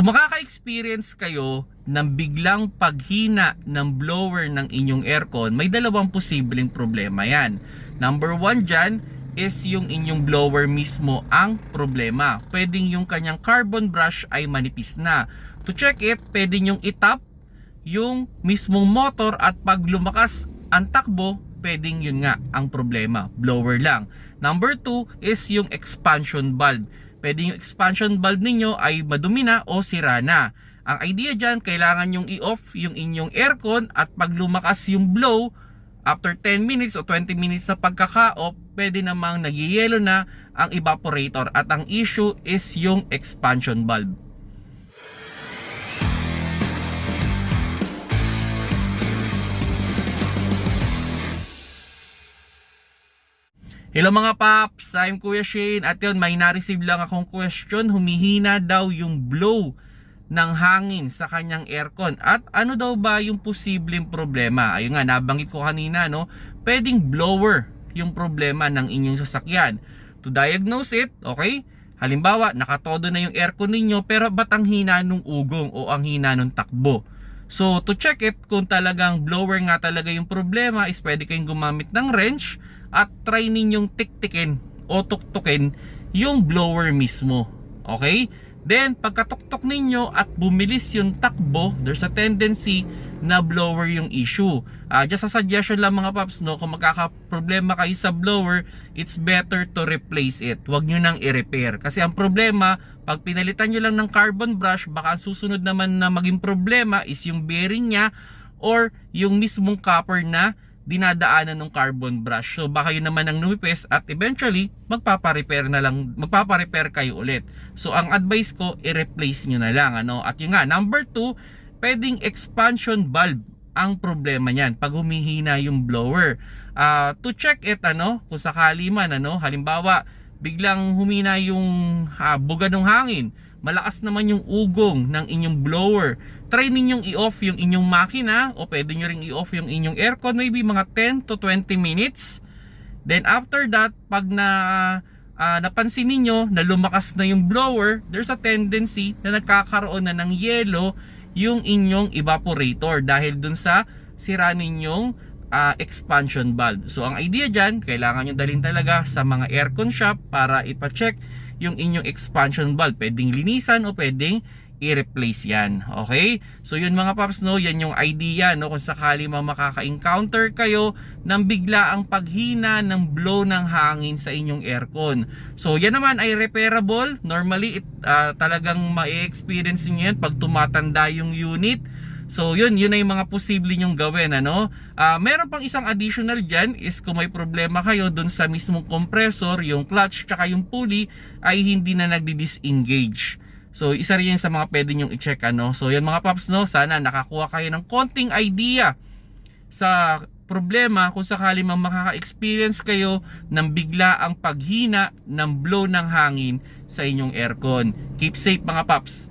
Kung makaka-experience kayo ng biglang paghina ng blower ng inyong aircon, may dalawang posibleng problema yan. Number one dyan is yung inyong blower mismo ang problema. Pwedeng yung kanyang carbon brush ay manipis na. To check it, pwede yung itap yung mismong motor at pag lumakas ang takbo, pwedeng yun nga ang problema, blower lang. Number two is yung expansion valve. Pwede yung expansion valve ninyo ay madumi na o sira na. Ang idea dyan, kailangan yung i-off yung inyong aircon at pag lumakas yung blow, after 10 minutes o 20 minutes na pagkaka-off, pwede namang nagyayelo na ang evaporator at ang issue is yung expansion valve. Hello mga paps, I'm Kuya Shane at yun may na-receive lang akong question. Humihina daw yung blow ng hangin sa kanyang aircon. At ano daw ba yung posibleng problema? Ayun nga nabanggit ko kanina no? Pwedeng blower yung problema ng inyong sasakyan. To diagnose it okay? Halimbawa nakatodo na yung aircon ninyo pero ba't ang hina nung ugong o ang hina nung takbo? So to check it kung talagang blower nga talaga yung problema is pwede kayong gumamit ng wrench at try ninyong tiktikin o tuktukin yung blower mismo. Okay? Then pagkatuktok ninyo at bumilis yung takbo, there's a tendency na blower yung issue. Ah, just a suggestion lang mga paps no, kung magkakaproblema kayo sa blower, it's better to replace it. Huwag nyo nang i-repair. Kasi ang problema, pag pinalitan nyo lang ng carbon brush, baka ang susunod naman na maging problema is yung bearing niya or yung mismong copper na dinadaanan ng carbon brush. So baka yun naman ang numipes at eventually magpapa-repair na lang, magpapa-repair kayo ulit. So ang advice ko, i-replace nyo na lang ano. At yun nga, number 2, pwedeng expansion valve ang problema niyan pag humihina yung blower. Ah, to check it ano, kung sakali man ano, halimbawa biglang humina yung ah, buga ng hangin, malakas naman yung ugong ng inyong blower. Try ninyong i-off yung inyong makina o pwede nyo ring i-off yung inyong aircon maybe mga 10 to 20 minutes. Then after that, pag na ah, napansin ninyo na lumakas na yung blower, there's a tendency na nagkakaroon na ng yelo yung inyong evaporator dahil dun sa sira ninyong ah, expansion valve. So ang idea dyan, kailangan nyo dalhin talaga sa mga aircon shop para ipacheck yung inyong expansion valve. Pwedeng linisan o pwedeng i-replace yan. Okay? So yun mga paps no, yan yung idea no kung sakali mang makaka-encounter kayo ng bigla ang paghina ng blow ng hangin sa inyong aircon. So yan naman ay repairable. Normally it, ah, talagang ma-experience niyo yan pag tumatanda yung unit. So yun, yun ay mga posible nyong gawin ano. Ah, meron pang isang additional diyan is kung may problema kayo dun sa mismong compressor, yung clutch tsaka yung pulley ay hindi na nagdi-disengage. So isa rin sa mga pwede nyong i-check ano. So yan mga paps no, sana nakakuha kayo ng konting idea sa problema kung sakali mang makaka-experience kayo ng bigla ang paghina ng blow ng hangin sa inyong aircon. Keep safe mga paps.